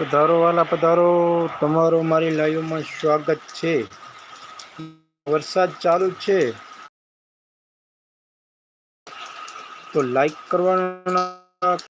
પધારો વાલા પધારો. તમારો મારી લાઈવમાં સ્વાગત છે. વરસાદ ચાલુ છે. તો લાઈક કરવાનું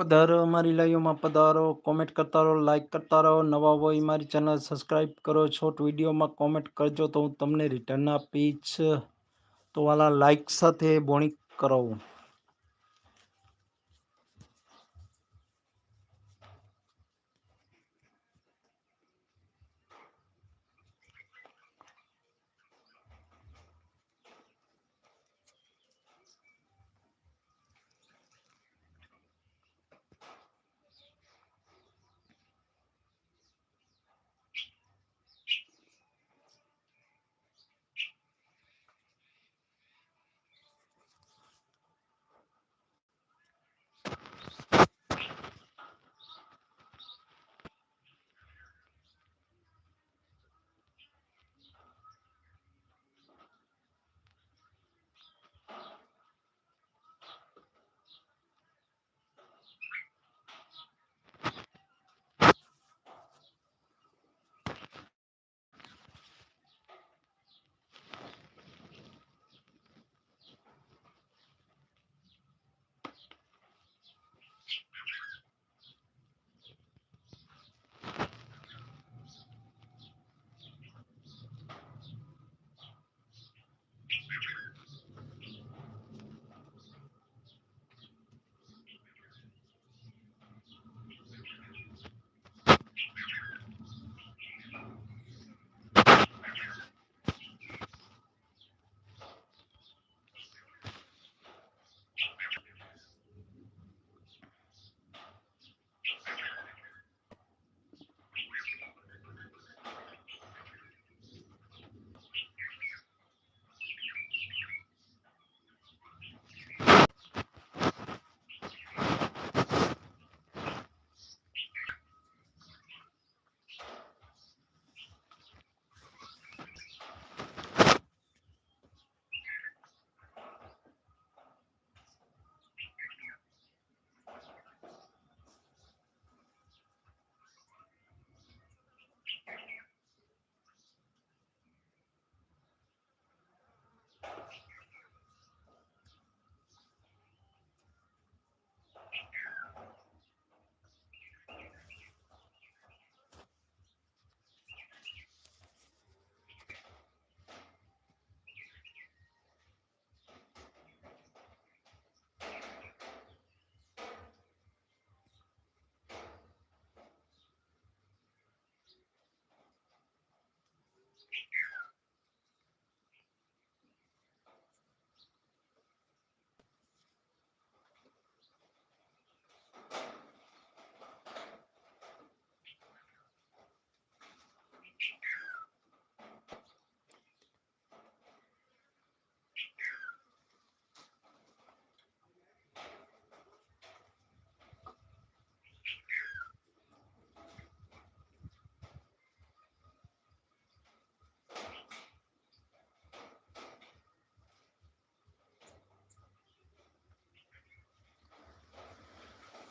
પધારો મારી લાઈવમાં પધારો કોમેન્ટ કરતા રહો લાઈક કરતા રહો, નવા હોય મારી ચેનલ સબસ્ક્રાઈબ કરો છોટ વિડીયોમાં કોમેન્ટ કરજો તો હું તમને રિટર્ન આપીશ. તો વાલા લાઈક સાથે બોણી કરો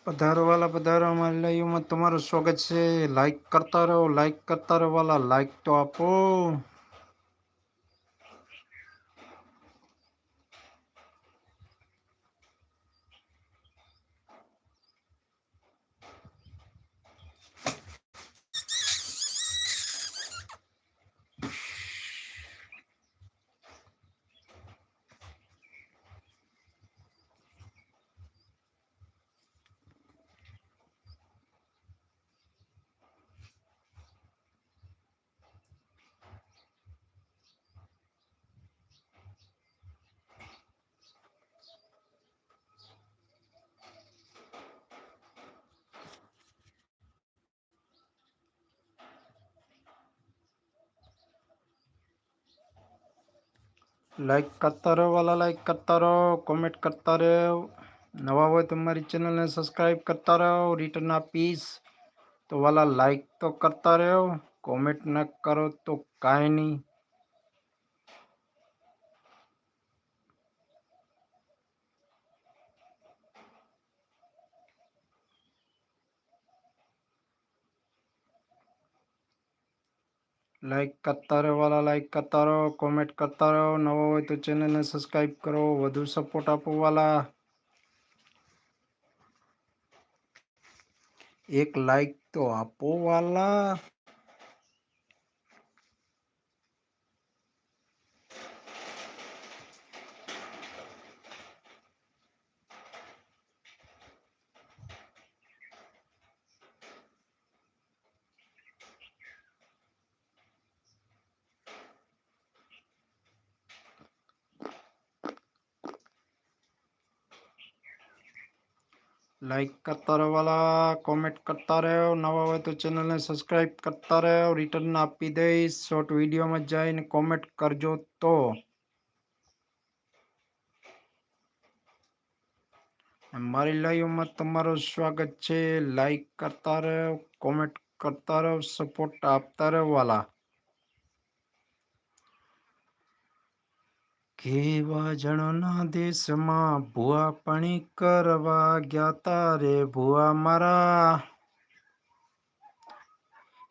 પધારો વાલા પધારો અમારી લાઈવમાં તમારું સ્વાગત છે. લાઈક કરતા રહો લાઈક કરતા રહો, વાલા લાઈક તો આપો. લાઈક કરતા રહો, વાલા લાઈક કરતા રહો કોમેન્ટ કરતા રહો. નવા હોય તો મારી ચેનલને સબસ્ક્રાઈબ કરતા રહો રિટર્ન આપીશ. તો વાલા લાઈક તો કરતા રહો કોમેન્ટ ન કરો તો કાંઈ નહીં. લાઈક કરતા રહો વાલા લાઈક કરતા રહો કોમેન્ટ કરતા રહો નવો હોય તો ચેનલને સબસ્ક્રાઈબ કરો વધુ સપોર્ટ આપો વાલા એક લાઈક તો આપો વાલા લાઈક કરતા રહો કોમેન્ટ કરતા રહ્યો નવા હોય તો ચેનલને સબસ્ક્રાઈબ કરતા રહ્યો રિટર્ન આપી દઈશ શોર્ટ વિડીયોમાં જઈને કોમેન્ટ કરજો તો મારી લાઈવમાં તમારું સ્વાગત છે લાઈક કરતા રહ્યો કોમેન્ટ કરતા રહો સપોર્ટ આપતા રહો કેવા જણના દેશમાં ભૂવા પણી કરવા ગયા તારે ભૂવા મારા?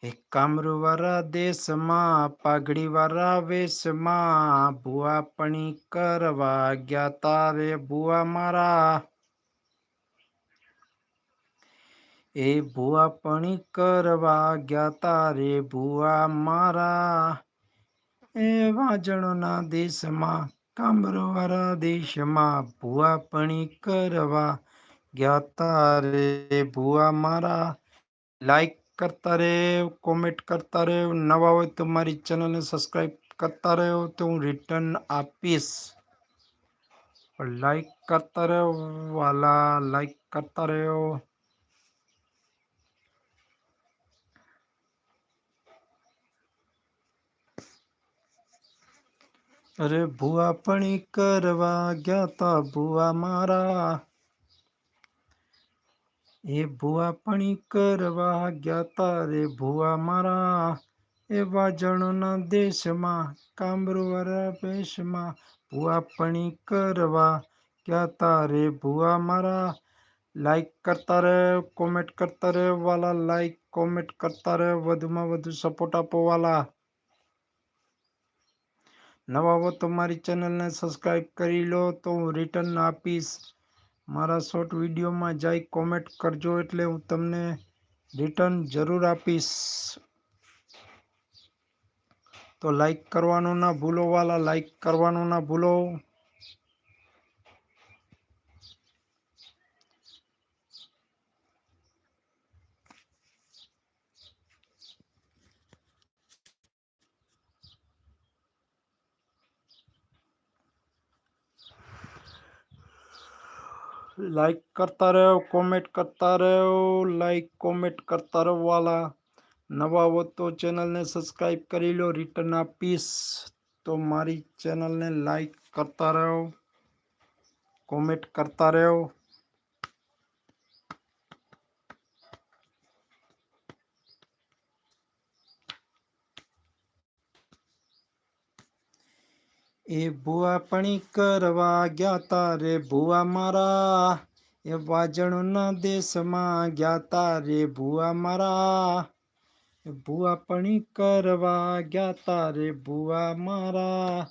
એક કામરુવાળા દેશમાં પાઘડી વાળા વેશમાં ભૂવા પણી કરવા ગયા તારે ભૂવા મારા? એ ભૂવા પણી કરવા ગયા તારે ભૂવા મારા? એ વાજણોના દેશમાં કામરવાળા દેશમાં ભૂવાપણી કરવા ગયા તારે ભૂવા મારા લાઈક કરતા રહે કોમેન્ટ કરતા રહે નવા હોય તો મારી ચેનલને સબસ્ક્રાઈબ કરતા રહ્યો તો હું રિટર્ન આપીશ. લાઈક કરતા રહ્યો વાલા લાઈક કરતા રહ્યો. અરે ભુવા પણી કરવા ગયા તા ભુવા મારા. એ ભુવા પણી કરવા ગયા તા રે ભુવા મારા. એ વાજણોના દેશમાં, કામરુવાળા પેશમાં ભુવા પણી કરવા ગયા તા રે ભુવા મારા. લાઈક કરતા રહે કોમેન્ટ કરતા રહે વાલા લાઈક કોમેન્ટ કરતા રહે, વધુમાં વધુ સપોર્ટ આપો વાલા. નવા હો તો મારી ચેનલને સબસ્ક્રાઈબ કરી લો તો હું રિટર્ન આપીશ. મારા શોર્ટ વિડીયોમાં જઈ કોમેન્ટ કરજો એટલે હું તમને રિટર્ન જરૂર આપીશ. તો લાઈક કરવાનું ના ભૂલો વાલા લાઈક કરવાનું ના ભૂલો. લાઈક કરતા રહો કોમેન્ટ કરતા રહો લાઈક કોમેન્ટ કરતા રહો વાલા નવા હો તો ચેનલને સબસ્ક્રાઈબ કરી લો રિટર્ન આપીશ તો મારી ચેનલને લાઈક કરતા રહો કોમેન્ટ કરતા રહો એ ભૂવા પણી કરવા ગયા તા રે, ભૂવા મારા. એ વાજણના દેશમાં ગયા તા રે, ભુવા મારા. ભુવા પણી કરવા ગયા તા રે, ભુવા મારા.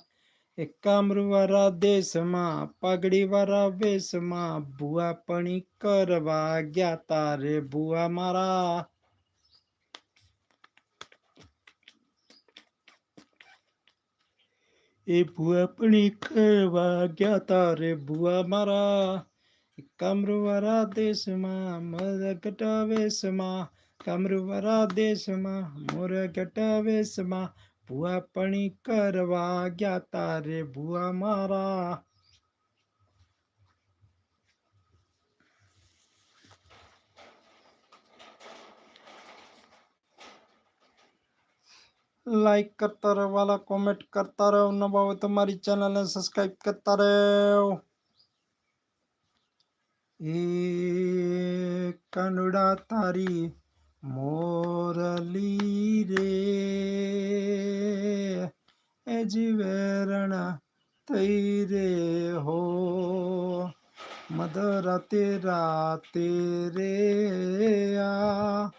એ કામરુવાળા દેશમાં, પાઘડીવાળા વેશમાં ભુવા પણી કરવા ગયા તા રે, ભુવા મારા. એ ભુવા પણી કરવા ગયા તારે ભુવા મારા. કામરવારા દેશમાં મરગટ વેશમાં કામરવારા દેશમાં મોર વેશમાં ભુવા પણી કરવા ગયા તારે ભુવા મારા. લાઈક કરતા રહો વાલા કોમેન્ટ કરતા રહો નવા હોય તો મારી ચેનલને સબસ્ક્રાઈબ કરતા રહો એ કાનુડા તારી મોરલી રે એ જીવેરણા થઈ રે હો મધરાતે રાતે રે આ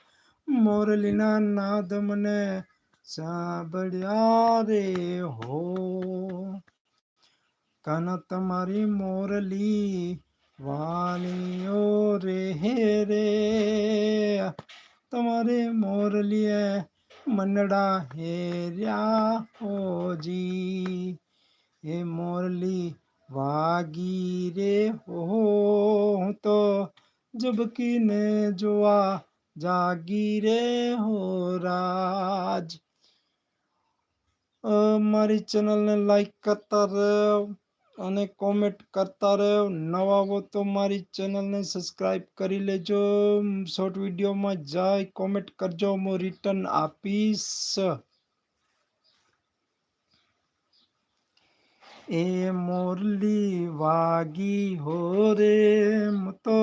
મોરલીના નાદ મને સાંભળ્યા રે હો. કન તમારી મોરલી વાલીઓ રે હે રે. તમારે મોરલીએ મનડા હેર્યા હોજી. એ મોરલી વાગી રે હો. હું તો જબકીને જોવા જાગી રે હો રાજ. મારી ચેનલને લાઈક કરતા રહો અને કોમેન્ટ કરતા રહો નવા હો તો મારી ચેનલને સબસ્ક્રાઈબ કરી લેજો. શોર્ટ વિડીયોમાં જાય, કોમેન્ટ કરજો. હું રિટર્ન આપીશ. એ મોરલી વાગી હો રે. તો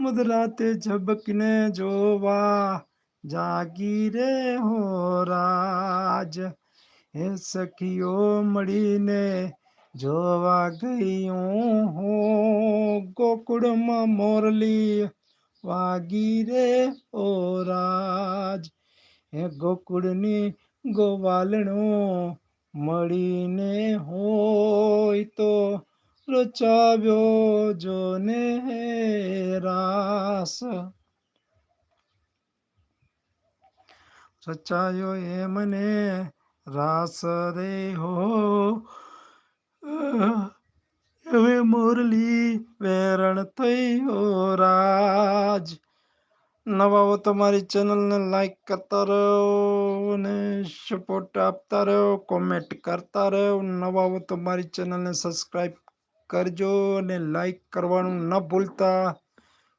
મુદરાતે ઝબકને જોવા જાગી રે હો રાજ. હે સખીઓ મળીને જોવા ગયું હું ગોકુળમાં મોરલી વાગી રે ઓ રાજ. હે ગોકુળની ગોવાલણું મળીને હોય તો રચાવ્યો જોને રાસ. રચાયો એ મને રાસ રે હો. હવે મોરલી વેરણ થયો રાજ. નવા હો તમારી ચેનલને લાઈક કરતા રહો અને સપોર્ટ આપતા રહો કોમેન્ટ કરતા રહો. નવા હો તમારી ચેનલને સબસ્ક્રાઈબ કરજો અને લાઈક કરવાનું ન ભૂલતા.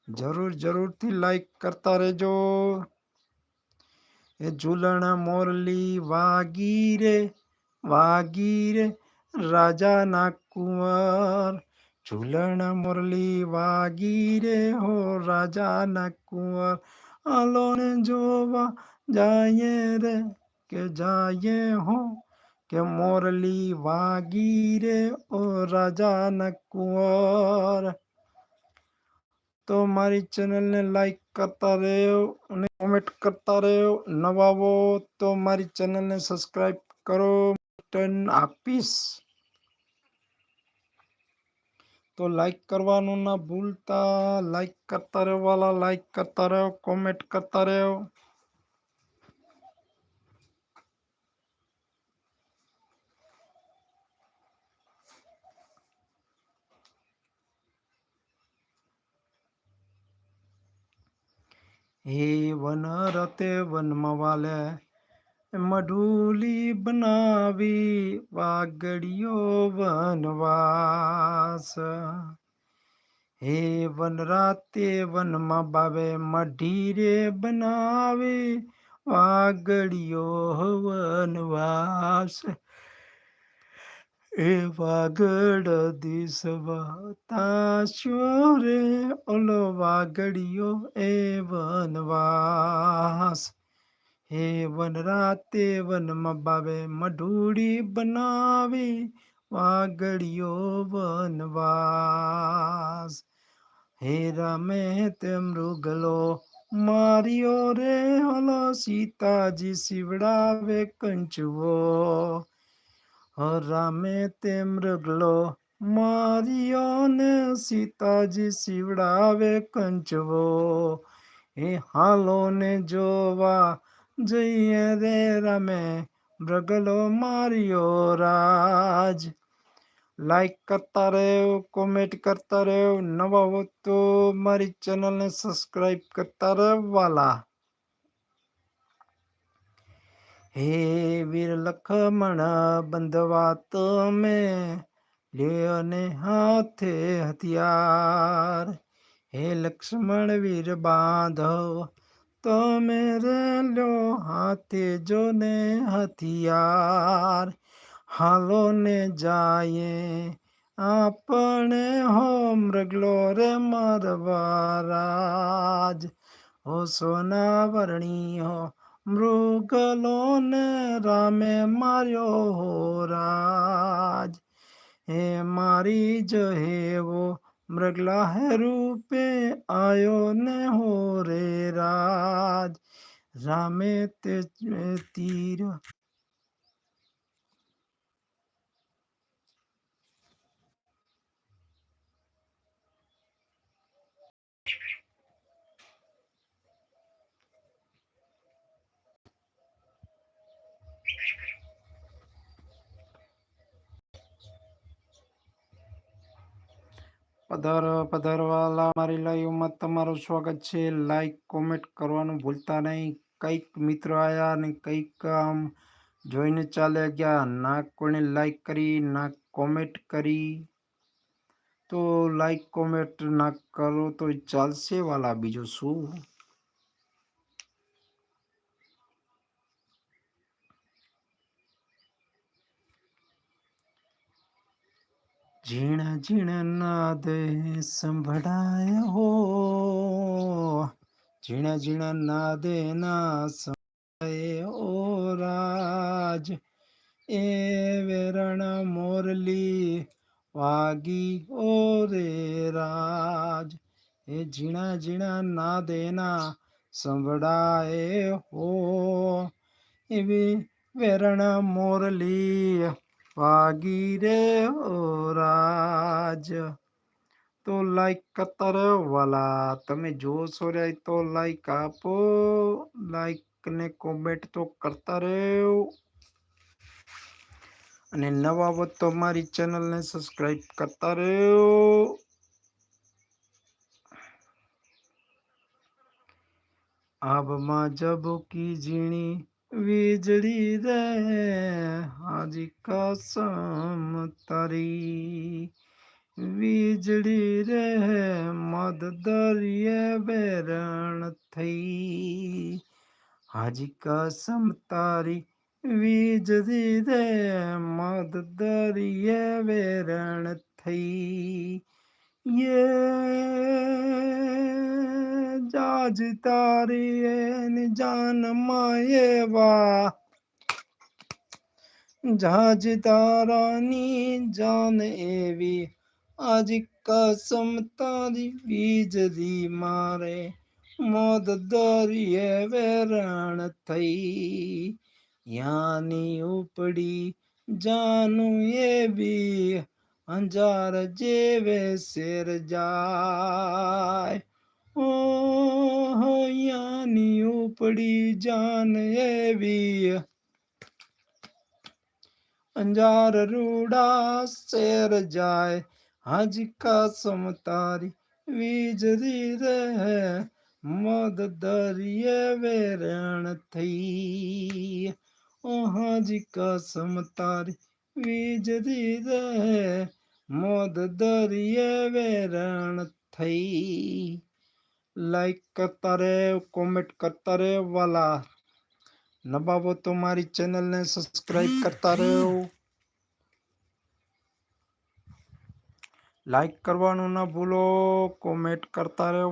જરૂર, જરૂરથી લાઈક કરતા રહેજો. એ ઝૂલણ મોરલી વાગી રે વાગી રે રાજાના કુંવર. ઝૂલણ મોરલી વાગી રે હો રાજાના કુંવર. આલોને જોવા જાયે રે કે જાયે હો કે મોરલી વાગી રે ઓ રાજાના કુંવર. તો મારી ચેનલને લાઈક કરતા રહ્યો અને કોમેન્ટ કરતા રહ્યો. નવાવો તો મારી ચેનલને સબસ્ક્રાઈબ કરો. બટન આપીશ. તો લાઈક કરવાનું ના ભૂલતા. લાઈક કરતા રહેવાલા લાઈક કરતા રહ્યો કોમેન્ટ કરતા રહો હે વન રતે વનમાં વાલે મઢુલી બનાવી વાગડીઓ વનવાસ. હે વન રાતે વનમાં બાવે, મઢીરે બનાવે વાગડીઓ વનવાસ. વાગડ દિસવા રે ઓલો વાગડિયો એ વનવાસ. હે વન રાતે વનમાં બાવે મઢુડી બનાવી વાગડિયો વનવાસ. હે રમે તે મૃગલો માર્યો રે હલો સીતાજી શિવડાવે કંચુઓ રામે તે મૃગલો માર્યો ને સીતાજી શિવડાવે કંચવો. એ હાલો ને જોવા જઈએ રે રામે મૃગલો માર્યો રાજ. લાઈક કરતા રહેવ કોમેન્ટ કરતા રહેવ, નવા હો તો મારી ચેનલને સબસ્ક્રાઈબ કરતા રહેવાલા હે વીર લખમણ બંધવા તમે લેને હાથે હથિયાર. હે લક્ષ્મણ વીર બાંધવ, તમે રે લો હાથે જોને હથિયાર. હાલો ને જાયે આપણે હો મૃગલો રે મારવારાજ હો સોના વર્ણી હો મૃગલો ને રામે માર્યો રાજ. હે મારી જ હેવો મૃગલા હે રૂપે આયો ને હો રે રાજ. રામે તે તીર પધારો, પધારવાલા મારી લાઈવમાં તમારું સ્વાગત છે. લાઈક કોમેન્ટ કરવાનું ભૂલતા નહીં. કંઈક મિત્રો આવ્યા ને કંઈક આમ જોઈને ચાલ્યા ગયા. ના કોઈને લાઈક કરી, ના કોમેન્ટ કરી. તો લાઈક કોમેન્ટ ના કરો તો ચાલશે વાલા બીજું શું? ઝીણા ઝીણા નાદ સંભળાય હો. ઝીણા ઝીણા નાદ ના સંભળાય ઓ રાજ. એ વેરણ મોરલી વાગી ઓ રે રાજ. એ ઝીણા ઝીણા નાદેના સંભળાય હો. એવી વેરણ મોરલી વાગી રે રાજ. તો લાઈક કરતા રહો વાલા તમે જોશો રે તો લાઈક આપો. લાઈક ને કોમેન્ટ તો કરતા રહો અને નવા હો તો મારી ચેનલને સબસ્ક્રાઈબ કરતા રહો આબમાં જબુકી ઝીણી વીજળી રે હાજી કસમ તારી. વીજળી રે મદ દરિયે બેરણ થઈ. હાજી કસમ તારી, વીજળી રે મદ દરિયે વેરણ થઈ. યે જાજ તારી એની જાનમાં એવા જાજ તારાની જાન એવી. આજ કસમ તારી વીજળી મારે. મોદ દરિયે વેરણ થઈ. યાની ઉપડી જાનું એવી અંજાર જેવે શેર જાય. યાની ઉપડી જાન એવી. અંજાર રૂડા શેર જાય, હાજી કાસમ તારી વીજળી રહે મદ દરિયે વેરણ થઈ. ઓ હાજી કાસમ તારી વીજળી રહે મોદ દરિયે વેરણ થઈ. લાઈક કરતા રહે કોમેન્ટ કરતા રહે, વાલા. નબાવો તો મારી ચેનલને સબસ્ક્રાઈબ કરતા રહો. લાઈક કરવાનું ના ભૂલો કોમેન્ટ કરતા રહો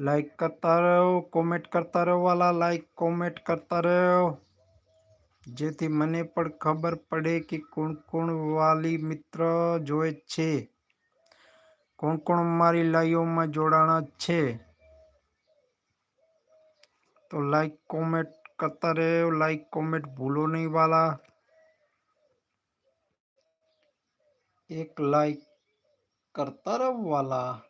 લાઈક કરતા રહો કોમેન્ટ કરતા રહો વાલા લાઈક કોમેન્ટ કરતા રહો જેથી મને પણ ખબર પડે કે કોણ કોણ વાલી મિત્ર જોવે છે. કોણ કોણ મારી લાઈવમાં જોડાણા છે. તો લાઈક કોમેન્ટ કરતા રહ્યો લાઈક કોમેન્ટ ભૂલો નહીં વાલા. એક લાઈક કરતા રહો વાલા.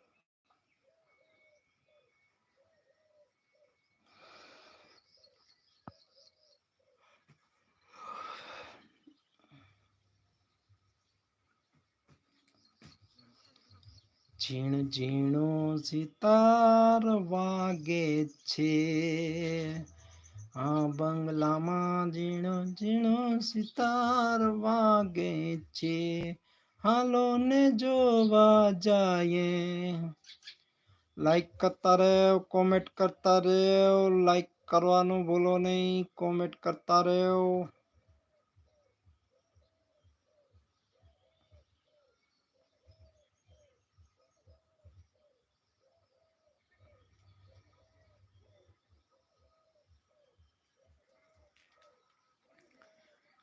ઝીણ ઝીણો સિતાર વાગે છે. આ બંગલામાં ઝીણો ઝીણો સિતાર વાગે છે. હાલો ને જોવા જાય લાઈક કરતા રહ્યો કોમેન્ટ કરતા રહ્યો લાઈક કરવાનું ભૂલો નહીં કોમેન્ટ કરતા રહ્યો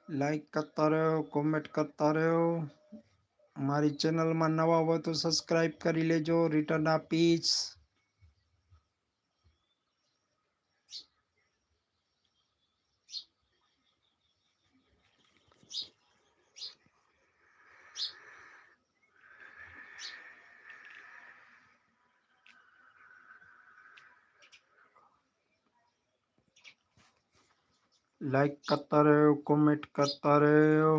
લાઈક કરતા રહ્યો કોમેન્ટ કરતા રહ્યો. મારી ચેનલમાં નવા હોય તો સબસ્ક્રાઈબ કરી લેજો. રિટર્ન આપીશ લાઈક કરતા રહ્યો કોમેન્ટ કરતા રહ્યો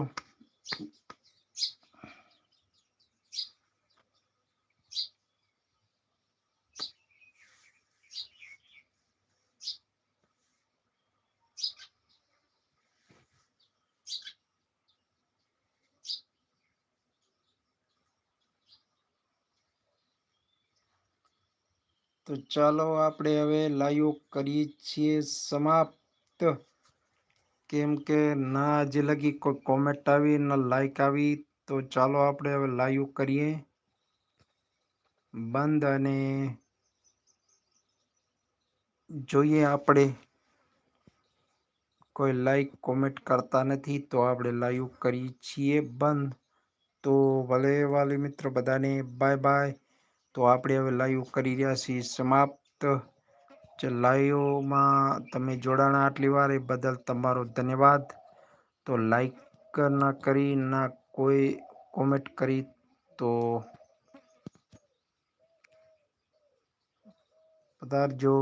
તો ચાલો આપણે હવે લાઈવ કરીએ છીએ સમાપ્ત. કેમ કે ના હજી લગી કોઈ કોમેન્ટ આવી, ના લાઈક આવી, તો ચાલો આપણે હવે લાઈવ કરીએ. બંધ અને જોઈએ આપણે. કોઈ લાઈક કોમેન્ટ કરતા નથી, તો આપણે લાઈવ કરીએ છીએ બંધ. તો ભલે વાલી મિત્રો બધાને બાય બાય તો આપણે હવે લાઈવ કરી રહ્યા છીએ, સમાપ્ત. જે લાઈવમાં તમે જોડાણા આટલી વાર, એ બદલ તમારો ધન્યવાદ. તો લાઈક ના કરી, ના કોઈ કોમેન્ટ કરી, તો પધારજો.